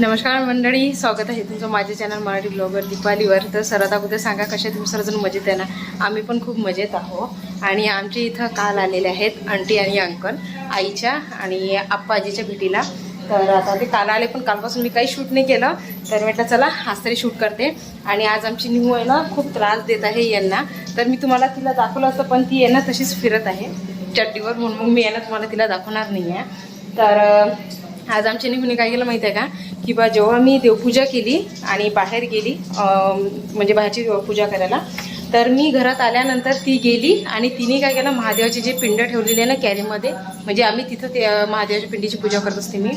नमस्कार मंडळी स्वागत आहे तुमचं माझ्या चॅनल मराठी ब्लॉगर दीपालीवर. तर सर्वात अगोदर सांगा कसे तुम्ही सर्वजण मजेत आहे ना? आम्ही पण खूप मजेत आहोत. आणि आमच्या इथं काल आलेले आहेत आंटी आणि अंकल आईच्या आणि आप्पाजीच्या भेटीला. तर आता ते काल आले पण कालपासून मी काही शूट नाही केलं. तर म्हटलं चला आज तरी शूट करते. आणि आज आमची न्यू आहे ना खूप त्रास देत आहे यांना. तर मी तुम्हाला तिला दाखवलं असतं पण ती आहे ना तशीच फिरत आहे. चड्डीवर म्हणून मग मी यांना तुम्हाला तिला दाखवणार नाही आहे तर आज आमच्या निघून काय केलं माहिती आहे का? की बा जेव्हा मी देवपूजा केली आणि बाहेर गेली म्हणजे बाहेरची पूजा करायला तर मी घरात आल्यानंतर ती गेली आणि तिने काय केलं महादेवाचे जे पिंड ठेवलेले आहे ना कॅरीमध्ये म्हणजे आम्ही तिथं ते महादेवाच्या पिंडीची पूजा करत असते मी.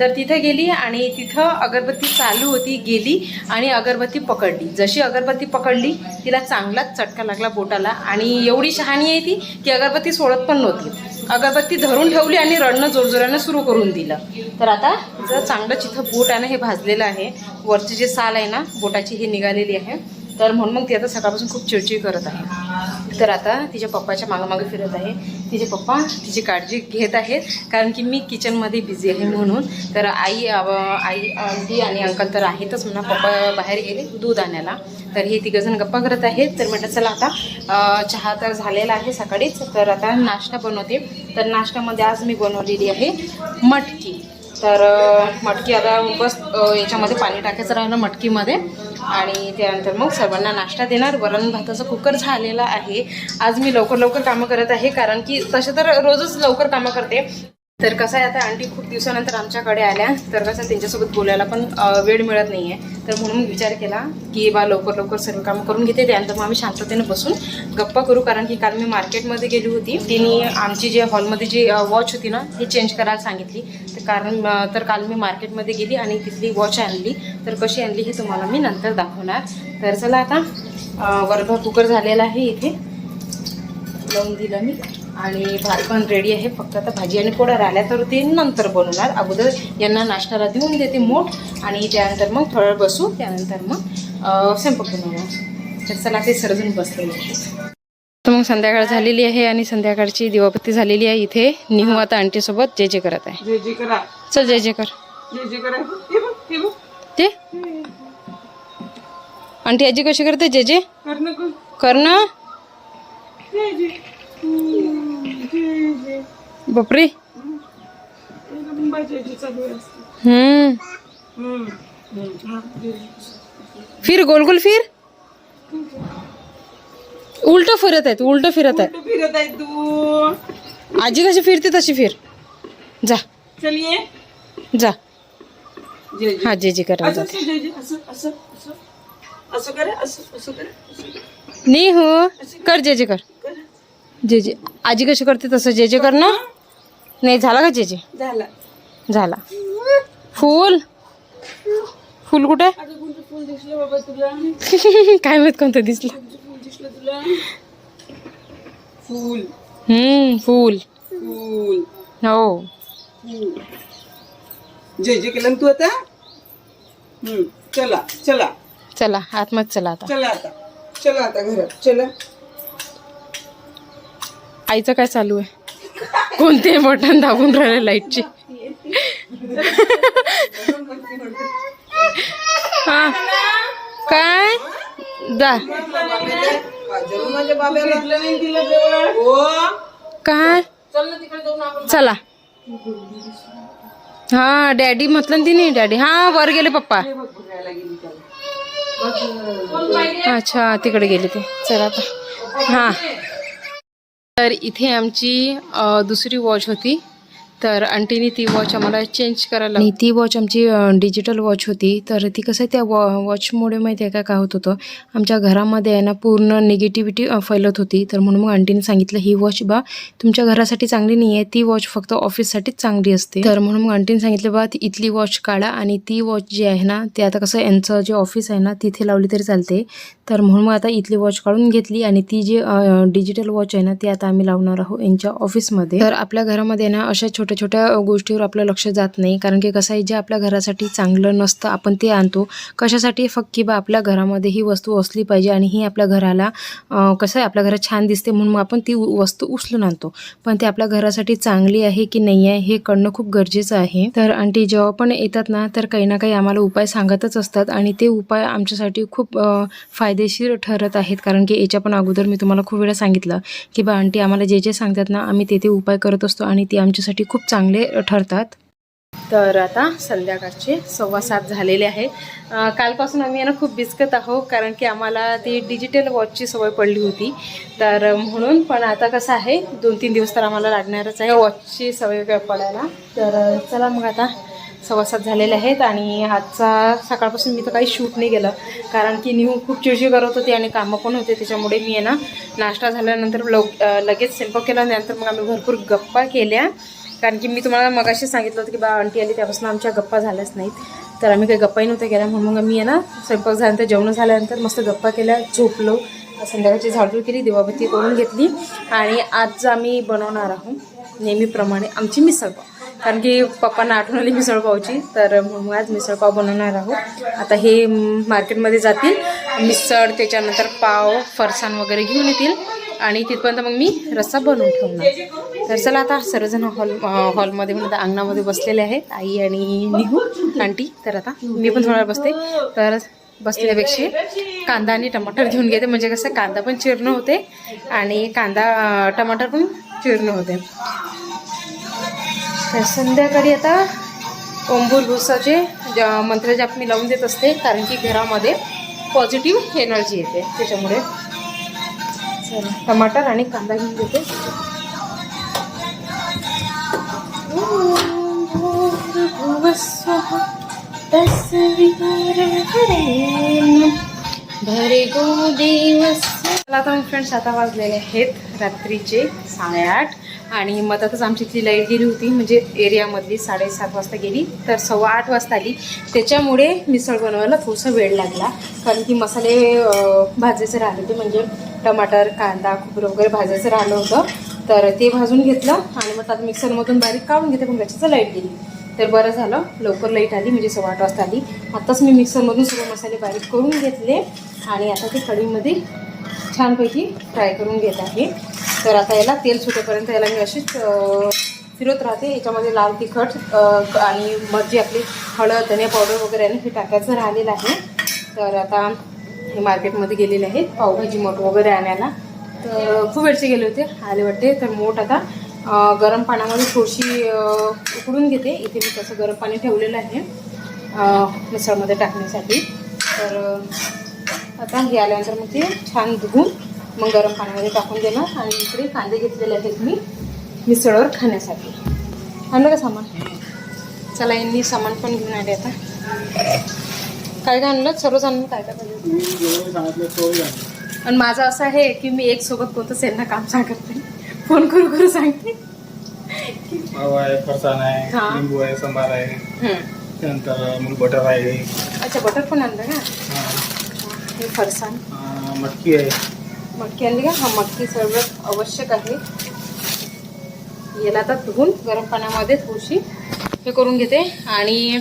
तर तिथं गेली आणि तिथं अगरबत्ती चालू होती गेली आणि अगरबत्ती पकडली. जशी अगरबत्ती पकडली तिला चांगलाच चटका लागला बोटाला आणि एवढी शहाणी आहे ती की अगरबत्ती सोडत पण नव्हती. अगरबत्ती धरून ठेवली आणि रडणं जोरजोरानं सुरू करून दिलं. तर आता जर चांगलं चिथं बोट आहे ना हे भाजलेलं आहे वरची जे साल आहे ना बोटाची ही निघालेली आहे. तर म्हणून मग ती आता सकाळपासून खूप चिडचिड करत आहे. तर आता तिच्या पप्पाच्या मागोमागे फिरत आहे. तिचे पप्पा तिची काळजी घेत आहेत कारण की मी किचनमध्ये बिझी आहे म्हणून. तर आई आई आंटी आणि अंकल तर आहेतच म्हणा. पप्पा बाहेर गेले दूध आणायला. तर हे तिघंजण गप्पा करत आहेत. तर म्हटलं चला आता चहा तर झालेला आहे सकाळीच. तर आता नाश्ता बनवते. तर नाश्त्यामध्ये आज मी बनवलेली आहे मटकी. तर मटकी आता बस याच्यामध्ये पाणी टाकायचं राहिलं मटकीमध्ये. आणि त्यानंतर मग सर्वांना नाश्ता देणार. वरण भाताचा कुकर झालेला आहे. आज मी लवकर लवकर कामं करत आहे कारण की तसे तर रोजच लवकर कामं करते. तर कसं आहे आता आंटी खूप दिवसानंतर आमच्याकडे आल्या. तर कसं त्यांच्यासोबत बोलायला पण वेळ मिळत नाही आहे तर म्हणून मी विचार केला की बा लवकर लवकर सर्व कामं करून घेते. त्यानंतर मग आम्ही शांततेने बसून गप्पा करू. कारण की काल मी मार्केटमध्ये गेली होती. तिने आमची जे हॉलमध्ये जी वॉच होती ना ती चेंज करायला सांगितली. तर कारण तर काल मी मार्केटमध्ये गेली आणि तिथली वॉच आणली. तर कशी आणली हे तुम्हाला मी नंतर दाखवणार. तर चला आता अ, कुकर झालेला आहे इथे. लावून दिलं मी. आणि भात पण रेडी आहे. फक्त आता भाजी आणि पोळ्या राहिल्या तर ते नंतर बनवणार. अगोदर यांना नाश्त्याला देऊन देते मोठ आणि त्यानंतर मग थोडा बसू. त्यानंतर मग स्वयंपाक बनवणार. तर चला ते सर्वजण बसलेले तर मग संध्याकाळ झालेली आहे आणि संध्याकाळची दिवाबत्ती झालेली आहे इथे. निहू आता आंटीसोबत जे जे करत आहे. चल जे जे करा. ते? आंटी आजी कशी करते? जे जे? कर बापरे. हम्म. फिर गोल गोल फिर? उलट फिरत आहेत उलट फिरत आहे कुठं फिरत आहे तू. आजी कशी फिरते तशी फिर. जा. चल ये जा हा जे जे करा जाते. नाही हो कर. जे जे कर. करा. जे जे. आजी कशी करते तसं जे जे कर ना नाही झाला का जे झाला. झाला. फूल? फूल कुठे? आता कोणतं फुल दिसलं बाबा तुला. काय माहीत कोणतं दिसलं. फुल दिसलं तुला. फुल. हम्म फूल. फुल. हो. जे जे केलं तू आता? चला चला. चला आतमध्ये चला आता. चला आता. चला आता घरात. चला. आईचं काय चालू आहे? कोणते बटन दाबून राहिले लाईटचे. हा. काय? दा. काय? चला. हा डॅडी म्हटलं तिने डॅडी. हा वर गेले पप्पा. अच्छा तिकडे गेले ते. चला आता. हा. तर इथे आमची दुसरी वॉच होती. तर आंटीने ती वॉच आम्हाला चेंज करायला आणि ती वॉच आमची डिजिटल वॉच होती. तर ती कसं आहे त्या वॉ वॉचमुळे माहिती आहे का काय होत होतं? आमच्या घरामध्ये आहे ना पूर्ण निगेटिव्हिटी फैलत होती. तर म्हणून मग आंटीने सांगितलं ही वॉच बा तुमच्या घरासाठी चांगली नाही आहे ती वॉच फक्त ऑफिससाठीच चांगली असते. तर म्हणून मग आंटीने सांगितलं बा इथली वॉच काढा आणि ती वॉच जी आहे ना ते आता कसं यांचं जे ऑफिस आहे ना तिथे लावली तरी चालते. तर म्हणून मग आता इथली वॉच काढून घेतली आणि ती जी डिजिटल वॉच आहे ना ती आता आम्ही लावणार आहोत यांच्या ऑफिसमध्ये तर आपल्या घरामध्ये ना अशा छोट्या छोट्या गोष्टीवर आपलं लक्ष जात नाही. कारण की कसं आहे जे आपल्या घरासाठी चांगलं नसतं आपण ते आणतो. कशासाठी? फक्त की बा आपल्या घरामध्ये ही वस्तू असली पाहिजे आणि ही आपल्या घराला कसं आहे आपल्या घरात छान दिसते म्हणून मग आपण ती वस्तू उचलून आणतो. पण ते आपल्या घरासाठी चांगली आहे की नाही आहे हे कळणं खूप गरजेचं आहे. तर आंटी जेव्हा पण येतात ना तर काही ना काही आम्हाला उपाय सांगतच असतात आणि ते उपाय आमच्यासाठी खूप फायदेशीर ठरत आहेत. कारण की याच्या पण अगोदर मी तुम्हाला खूप वेळा सांगितलं की बा आंटी आम्हाला जे जे सांगतात ना आम्ही ते ते उपाय करत असतो आणि ते आमच्यासाठी खूप चांगले ठरतात. तर आता संध्याकाळचे सव्वा सात झालेले आहे. कालपासून आम्ही यांना ना खूप बिस्कत आहो कारण की आम्हाला ती डिजिटल वॉचची सवय पडली होती. तर म्हणून पण आता कसं आहे दोन तीन दिवस तर आम्हाला लागणारच आहे वॉचची सवय पडायला. तर चला मग आता सव्वा सात झालेले आहेत आणि आजचा सकाळपासून मी तर काही शूट नाही केलं. कारण की न्यू खूप चिडचिड करत होती आणि कामं पण होते त्याच्यामुळे मी आहे ना नाश्ता झाल्यानंतर लव लगेच स्वयंपाक केला नंतर मग आम्ही भरपूर गप्पा केल्या. कारण की मी तुम्हाला मगाशी सांगितलं होतं की बा आंटी आली त्यापासून आमच्या गप्पा झाल्याच नाहीत. तर आम्ही काही गप्पाही नव्हत्या केल्या. म्हणून मग मी आहे ना स्वयंपाक झाल्यानंतर जेवण झाल्यानंतर मस्त गप्पा केल्या झोपलो. संध्याकाळची झाडझूड केली दिवाबत्ती करून घेतली. आणि आज आम्ही बनवणार आहोत नेहमीप्रमाणे आमची मिसळपाव. कारण की पप्पांना आठवण आली मिसळपावची तर मग आज मिसळपाव बनवणार आहोत. आता हे मार्केटमध्ये जातील. मिसळ त्याच्यानंतर पाव फरसाण वगैरे घेऊन येतील. आणि तिथपर्यंत मग मी रस्सा बनवून ठेवणार. तर चला आता सर्वजण हॉल हॉलमध्ये म्हणजे अंगणामध्ये बसलेले आहेत. आई आणि निहू आंटी. तर आता मी पण थोडा वेळ बसते. तर बसल्यापेक्षा कांदा आणि टमाटर घेऊन घेते. म्हणजे कसं कांदा पण चिरणं होते आणि कांदा टमाटर पण चिरणं होते. तर संध्याकाळी आता ओंबूर भुसाचे ज- मंत्रजाप मी लावून देत असते कारण की घरामध्ये पॉझिटिव्ह एनर्जी येते. त्याच्यामुळे टमाटर आणि कांदा घेऊन घेते. भरे गो दिवस मला आता फ्रेंड्स आता वाजलेले आहेत रात्रीचे साडेआठ. आणि मधातच आमची ती लाइट गेली होती म्हणजे एरियामधली साडेसात वाजता गेली तर सव्वा आठ वाजता आली. त्याच्यामुळे मिसळ बनवायला थोडासा वेळ लागला कारण की मसाले भाजायचे राहिले होते म्हणजे टमाटर कांदा खोबरं वगैरे भाजायचं राहिलं होतं. तर ते भाजून घेतलं आणि मग आता मिक्सरमधून बारीक काढून घेते पण त्याच्याचं लाइट गेली. तर बरं झालं लवकर लाइट आली म्हणजे सव्वा आठ वाजता आली. आत्ताच मी मिक्सरमधून सगळे मसाले बारीक करून घेतले आणि आता ते कढीमध्ये छानपैकी फ्राय करून घेत आहे. तर आता याला तेल सुटेपर्यंत याला मी अशीच फिरत राहते. याच्यामध्ये लाल तिखट आणि मग जी आपली हळद धने पावडर वगैरे आहे ना हे टाकायचं राहिलेलं आहे. तर आता हे मार्केटमध्ये गेलेले आहेत पावभाजी मोठ वगैरे आणायला. तर खूप वेळचे गेले होते आले वाटते. तर मोठ आता गरम पाण्यामध्ये थोडीशी उकडून घेते. इथे मी तसं गरम पाणी ठेवलेलं आहे मिसळमध्ये टाकण्यासाठी. तर आता हे आल्यानंतर मग ते छान धुवून मग गरम पाण्यामध्ये टाकून देणार. आणि इकडे कांदे घेतलेले आहेत मी मिसळवर खाण्यासाठी. आणलं का सामान? चला यांनी सामान पण घेऊन आले आता. काय काय आणलं? सर्वच आणलं काय काय पाहिजे आणि माझं असं आहे की मी एक सोबत कोणतंच यांना काम सांगत नाही. फोन करू करू सांगते. आहे फरसाण हा. आहे लिंबू आहे सांबार आहे. हम्म. त्यानंतर मग बटर आहे. अच्छा बटर पण आणलं का? हा. फरसाण मटकी आहे. मटकी आणली का? हा मटकी सर्वात आवश्यक आहे. याला आता धुवून गरम पाण्यामध्ये थोडीशी हे करून घेते. आणि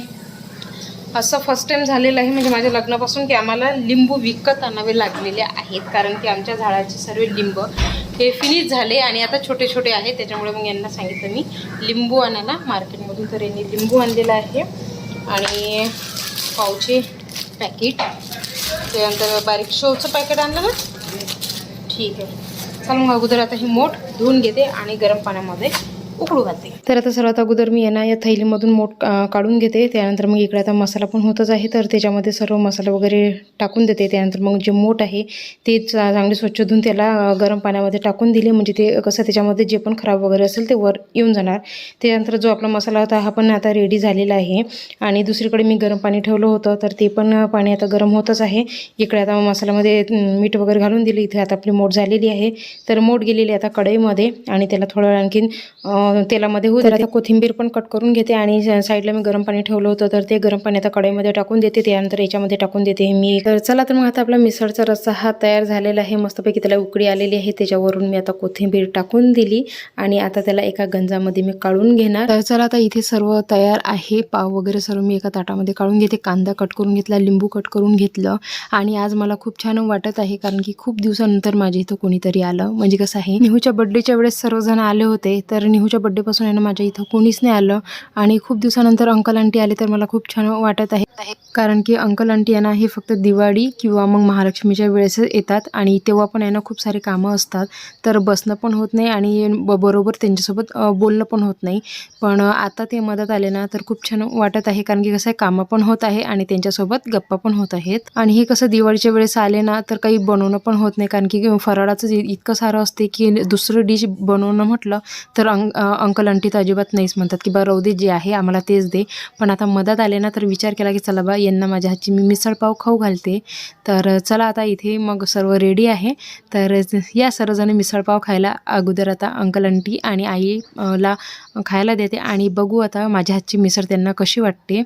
असं फर्स्ट टाइम झालेलं आहे म्हणजे माझ्या लग्नापासून की आम्हाला लिंबू विकत आणावे लागलेले आहेत. कारण की आमच्या झाडाचे सर्व लिंब हे फिनिश झाले आणि आता छोटे छोटे आहेत. त्याच्यामुळे मग यांना सांगितलं मी लिंबू आणायला मार्केटमधून. तर यांनी लिंबू आणलेला आहे. आणि पावचे पॅकेट त्यानंतर बारीक शोचं पॅकेट आणलं ना? ठीक आहे. चल मग अगोदर आता ही मोठ धुवून घेते आणि गरम पाण्यामध्ये उकळू घालते. तर आता सर्वात अगोदर मी यांना या थैलीमधून मोठ काढून घेते. त्यानंतर मग इकडे आता मसाला पण होतच आहे. तर त्याच्यामध्ये सर्व मसाला वगैरे टाकून देते. त्यानंतर मग जे मोठ आहे ते चांगले स्वच्छ धुवून त्याला गरम पाण्यामध्ये टाकून दिले. म्हणजे ते कसं त्याच्यामध्ये जे पण खराब वगैरे असेल ते वर येऊन जाणार. त्यानंतर जो आपला मसाला होता हा पण आता रेडी झालेला आहे. आणि दुसरीकडे मी गरम पाणी ठेवलं होतं. तर ते पण पाणी आता गरम होतच आहे. इकडे आता मसाल्यामध्ये मीठ वगैरे घालून दिले. इथे आता आपली मोठ झालेली आहे. तर मोठ गेलेली आहे आता कढईमध्ये. आणि त्याला थोडं आणखीन तेलामध्ये होऊ तर आता कोथिंबीर पण कट करून घेते आणि साईडला मी गरम पाणी ठेवलं होतं तर ते गरम पाणी आता कढईमध्ये टाकून देते. त्यानंतर याच्यामध्ये टाकून देते मी तर चला तर मग आता आपला मिसळचा रस्सा हा तयार झालेला आहे. मस्तपैकी त्याला उकळी आलेली आहे. त्याच्यावरून मी आता कोथिंबीर टाकून दिली आणि आता त्याला एका गंजामध्ये मी काढून घेणार. तर चला आता इथे सर्व तयार आहे. पाव वगैरे सर्व मी एका ताटामध्ये काढून घेते. कांदा कट करून घेतला लिंबू कट करून घेतलं आणि आज मला खूप छान वाटत आहे कारण की खूप दिवसानंतर माझ्या इथं कोणीतरी आलं. म्हणजे कसं आहे निहूच्या बड्डेच्या वेळेस सर्वजण आले होते तर निहूच्या बड्डेपासून आहे ना माझ्या इथं कोणीच नाही आलं. आणि खूप दिवसानंतर अंकल आंटी आले तर मला खूप छान वाटत आहे. कारण की अंकल आंटी यांना हे फक्त दिवाळी किंवा मग महालक्ष्मीच्या वेळेस येतात आणि तेव्हा पण यांना खूप सारे कामं असतात. तर बसणं पण होत नाही आणि ब बरोबर त्यांच्यासोबत बोलणं पण होत नाही. पण आता ते मदत आले ना तर खूप छान वाटत आहे. कारण की कसं आहे कामं पण होत आहे आणि त्यांच्यासोबत गप्पा पण होत आहेत. आणि हे कसं दिवाळीच्या वेळेस आले ना तर काही बनवणं पण होत नाही. कारण की फराळाचं इतकं सारं असते की दुसरं डिश बनवणं म्हटलं तर अंग अंकल आंटी तर अजिबात नाहीच म्हणतात की बा राहू दे जे आहे आम्हाला तेच दे. पण आता मदत आले ना तर विचार केला की चला बा यांना माझ्या हातची मी मिसळपाव खाऊ घालते. तर चला आता इथे मग सर्व रेडी आहे. तर या सर्वजण मिसळपाव खायला अगोदर आता अंकल आंटी आणि आई ला खायला देते. आणि बघू आता माझ्या हातची मिसळ त्यांना कशी वाटते.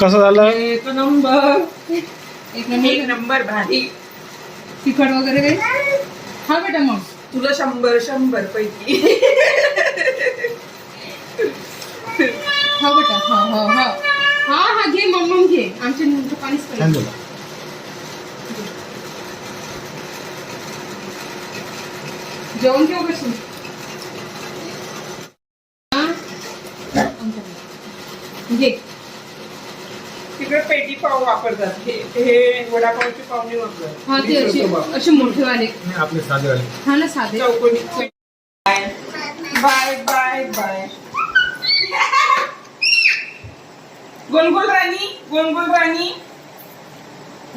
कसं झालं? एक नंबर एक एक नंबर भारी. तिखट वगैरे काही? हा बेटा मग. तुला शंभर शंभर पैकी. हा बेटा हा हा हा. हा हा घे मग मग घे. आमच्या नंतर पाणीच. झालं जेवण केव्हा बसून घे. तिकडे पेटी पाव वापरतात. हे हे वडापावचे पाव नाही वापरत हा ते असे असे मोठेवाले. नाही, आपले साधे वाले हा ना साधे. चौकोनी. Bye bye bye. गोल गोल राणी गोल गोल राणी.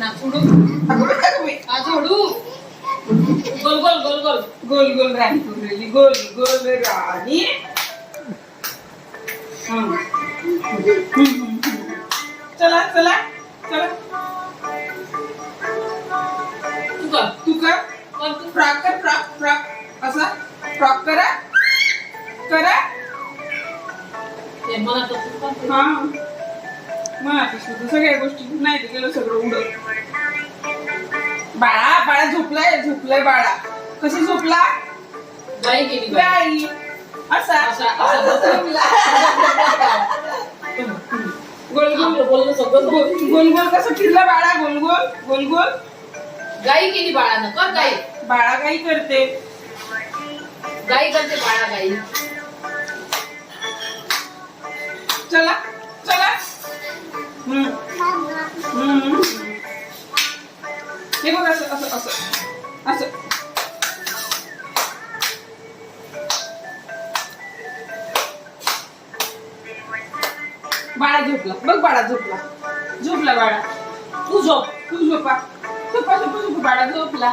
अगं बाई, अगं बाई. आजोडू गोल गोल गोल गोल गोल गोल राणी कुरलेली गोल गोल राणी. हं. हं, हं, हं. चला चला चला. तू कर तू कर. फ्रॉक कर फ्रॉक फ्रॉक. असा. फ्रॉक करा करा हा. मग आता सुद्धा सगळ्या गोष्टी नाही ते गेलं सगळं उडत बाळा बाळा झोपलाय झोपलाय बाळा. कसं झोपला? बाई गेली गाई असा. असा, असा असा. झोपला गोल गोल बोलणं सगळं. गोल गोल गोल कसं फिरला बाळा? गोल गोल गोल गोल गाई केली बाळानं. कर गाई. बाळा काही करते. गाई करते बाळा गाई चला. चला. हम्म. हम्म. हे बघ असं असं असं. असं. बाळा झोपला. बघ बाळा झोपला. झोपला बाळा. तू झोप. तू झोपा. झोपा झोपा झोपा बाळा. झोपला.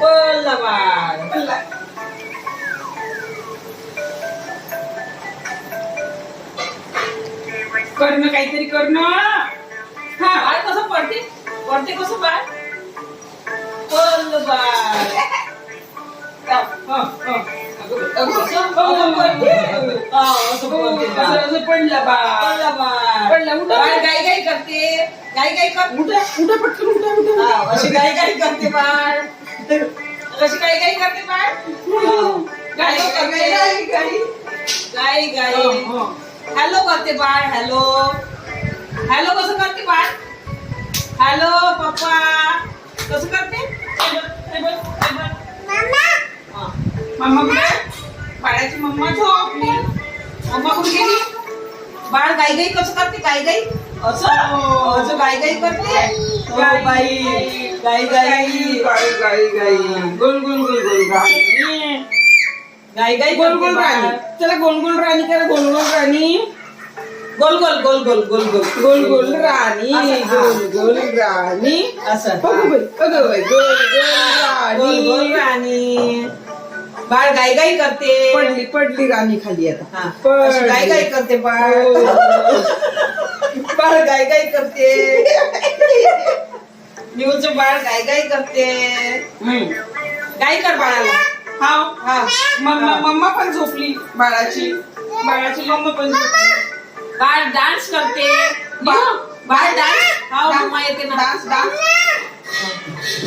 पल्ला बाळ. पल्ला करणं काहीतरी करणं. हा बाळ कसं पडते? पडते कसं बाळ? पल्ल बाळ. हा, हा, हा. अगं, अगं, असं पडते. हो, असं- असं पडलं बाळ पडलं उठा गाई गाई करते गाई गाई कर उठा उठा पटकन उठा उठा हा, अशी गाई गाई करते बाळ कशी गाई गाई करते बाळ गाई गाई गाई गाई गाई गाई हो, हो. हॅलो करते बाळ हॅलो हॅलो कसं करते बाळ हॅलो पप्पा कसं करते बघ, बघ, बघ. मामा कुठे? बाळाची मम्मा झोपली मम्मा कुठे गेली? बाळ गाई गाई कसं करते? गाई गाई असं? असं गाई गाई करते? हो बाई. गाई गाई गाई गाई गाई गोल गोल गोल गोल राणी. गाई गाई गोल गोल करते राणी. चला गोल गोल राणी करा. गोल गोल राणी. गोल गोल गोल गोल गोल गोल. गोल गोल राणी. गोल गोल राणी. असं अगं बाई अगं बाई. गोल गोल गोल गोल राणी. राणी. बाळ गाई गाई करते. पडली पडली राणी खाली आता. हा. अशी गाई गाई करते बाळ. हो. बाळ गाई गाई करते. निवचं बाळ गाई गाई करते. हम्म. गाई कर बाळाला? हा. हा. मम्मा मम्मा पण झोपली बाळाची. बाळाची मम्मा पण झोपली. बाळ डान्स करते. बाळ डान्स. हा मम्मा येते ना. Dance dance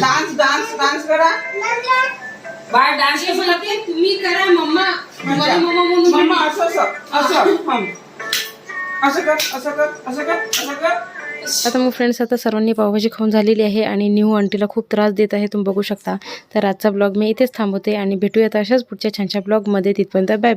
dance. Dance dance करा. बाळ डान्स कसं करते तुम्ही करा मम्मा. मला मम्मा म्हणून मम्मा असं असं असं. असं कर असं कर असं कर असं कर. आता मग फ्रेंड्स आता सर्वांनी पावभाजी खाऊन झालेली आहे आणि न्यू आंटीला खूप त्रास देत आहे तुम्ही बघू शकता. तर आजचा ब्लॉग मी इथेच थांबवते आणि भेटूयात अशाच पुढच्या छानच्या ब्लॉगमध्ये तिथपर्यंत बाय बाय